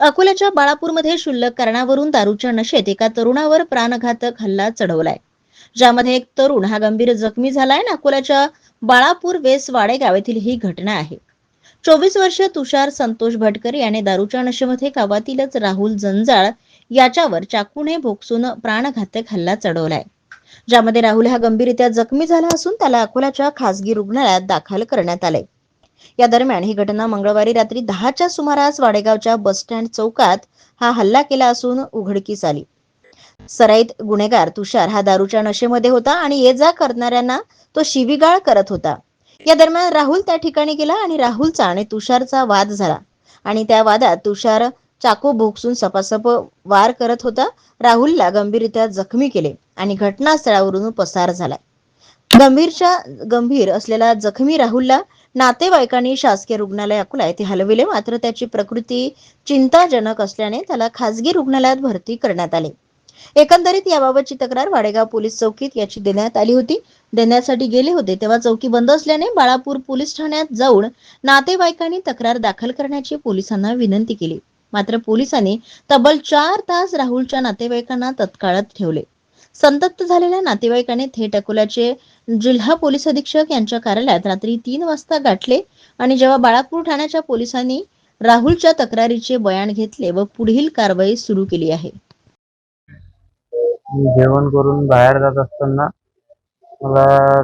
अकोल्याच्या बाळापूरमध्ये क्षुल्लक कारणावरून दारूच्या नशेत एका तरुणावर प्राणघातक हल्ला चढवलाय. ज्यामध्ये एक तरुण हा गंभीर जखमी झालाय आणि अकोल्याच्या बाळापूर वेस गावातील ही घटना आहे. चोवीस वर्षीय तुषार संतोष भटकर याने दारूच्या नशेमध्ये गावातीलच राहुल जंजाळ याच्यावर चाकूने भोगसून प्राणघातक हल्ला चढवलाय. ज्यामध्ये राहुल हा गंभीररित्या जखमी झाला असून त्याला अकोल्याच्या खासगी रुग्णालयात दाखल करण्यात आले या दरम्यान ही घटना मंगळवारी रात्री दहाच्या सुमारास वाडेगावच्या बसस्टँड चौकात हा हल्ला केला असून उघडकीस आली. सराईत गुन्हेगार तुषार हा दारूच्या नशेमध्ये होता आणि ये जा करणाऱ्यांना तो शिवीगाळ करत होता. या दरम्यान राहुल त्या ठिकाणी गेला आणि राहुलचा आणि तुषारचा वाद झाला. आणि त्या वादात तुषार चाकू भोगसून सपासप वार करत होता. राहुलला गंभीररित्या जखमी केले आणि घटनास्थळावरून पसार झाला. गंभीरच्या गंभीर असलेला जखमी राहुलला नातेवाईकांनी शासकीय रुग्णालय अकोला येथे हलविले. मात्र त्याची प्रकृती चिंताजनक असल्याने त्याला खासगी रुग्णालयात भरती करण्यात आले. एकंदरीत याबाबतची तक्रार वाडेगाव पोलीस चौकीत याची देण्यात आली होती. देण्यासाठी गेले होते तेव्हा चौकी बंद असल्याने बाळापूर पोलीस ठाण्यात जाऊन नातेवाईकांनी तक्रार दाखल करण्याची पोलिसांना विनंती केली. मात्र पोलिसांनी तब्बल चार तास राहुलच्या नातेवाईकांना तत्काळात ठेवले. संतप्त झालेल्या नातेवाईकांनी थेट अकोल्याचे जिल्हा पोलीस अधीक्षक यांच्या कार्यालयात रात्री तीन वाजता गाठले आणि जेव्हा बाळापूर ठाण्याच्या पोलिसांनी राहुलच्या तक्रारीचे बयान घेतले व पुढील कारवाई सुरू केली आहे. जेवण करून बाहेर जात असताना मला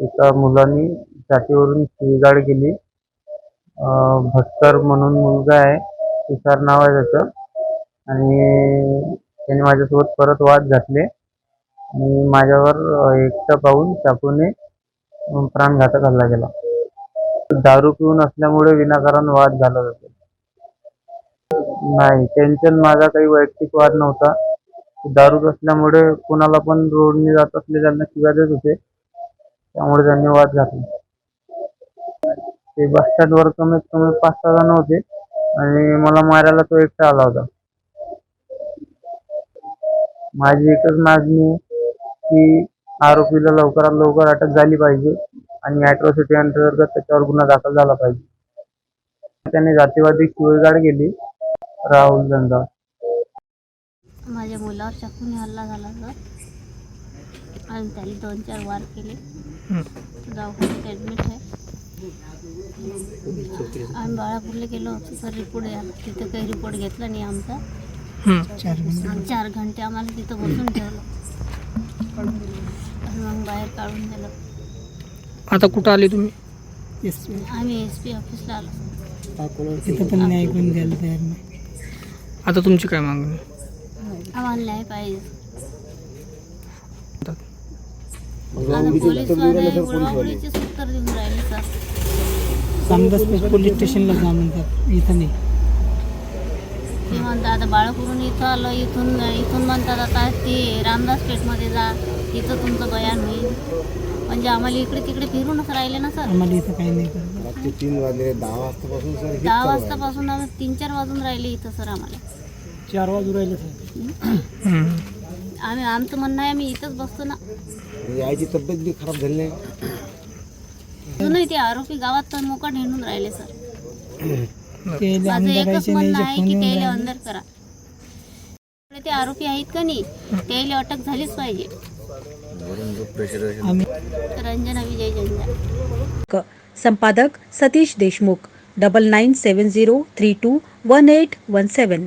एका मुलांनी जातीवरून शिवीगाळ केली. अं, म्हणून मुलगा आहे तुषार नाव आहे त्याचं. आणि त्याने माझ्यासोबत परत वाद घातले. आणि माझ्यावर एकटं पाहून चाकूने प्राणघातक हल्ला केला. दारू पिऊन असल्यामुळे विनाकारण वाद झाला जातो नाही टेन्शन माझा काही वैयक्तिक वाद नव्हता. दारू असल्यामुळे कुणाला पण रोडने जात असले त्यांना शिव्या देत होते. त्यामुळे त्यांनी वाद घातला. ते बस स्टँडवर कमीत कमी पाच सहा जण होते. आणि मला मारायला तो एकटा आला होता. माझी एकच मागणी आहे की आरोपीला लवकरात लवकर अटक झाली पाहिजे आणि अॅट्रॉसिटी अंतर्गत त्याच्यावर गुन्हा दाखल झाला पाहिजे. त्याने जातीवादी शिवीगाळ केली राहुल जंजाळ. माझ्या मुलावर चाकूने हल्ला झाला सर आणि त्याने दोन चार वार केले. दवाखान्यात ॲडमिट आहे. आम्ही बाळापूरला गेलो होतो सर रिपोर्ट तिथं काही रिपोर्ट घेतला नाही आमचा. चार घंटे. आम्हाला तिथं बसून ठेवलं. आणि मग बाहेर काढून दिलं. आता कुठं आले तुम्ही? आम्ही एस पी ऑफिसला आलो. तिथं पण न्याय कोण द्यायला तयार नाही. आता तुमची काय मागणी? आम्हाला न्याय पाहिजे. आता. पोलीसवाले उडवाउडीचीच उत्तर देऊन राहिले सर. पोलीस स्टेशनला जा म्हणतात इथं नाही. म्हणतात आता बाळापूरून इथं आलं इथून इथून म्हणतात आता ते रामदास पेठमध्ये जा तिथं तुमचं बयान होईल. म्हणजे आम्हाला इकडे तिकडे फिरूनच राहिले ना सर? आम्हाला इथं काही नाही करत. रात्री तीन वाजले दहा वाजतापासून सर हेच दहा चालू आहे. वाजतापासून आम्ही तीन चार वाजून राहिले इथं सर आम्हाला. चार वाजू राहिले सर. आम्ही आमचं म्हणणं आहे आम्ही इथंच बसतो ना. यायची तब्येत बी खराब झाली नाही. अजूनही ते आरोपी गावात तर मोका नेऊन राहिले सर. ते माझं एकच म्हणणं नाही आहे की फोन त्याला अंदर करा. ते आरोपी आहेत का नाही त्याला अटक झालीच पाहिजे. रंजना विजय संपादक Satish Deshmukh double nine seven zero three two one eight one seven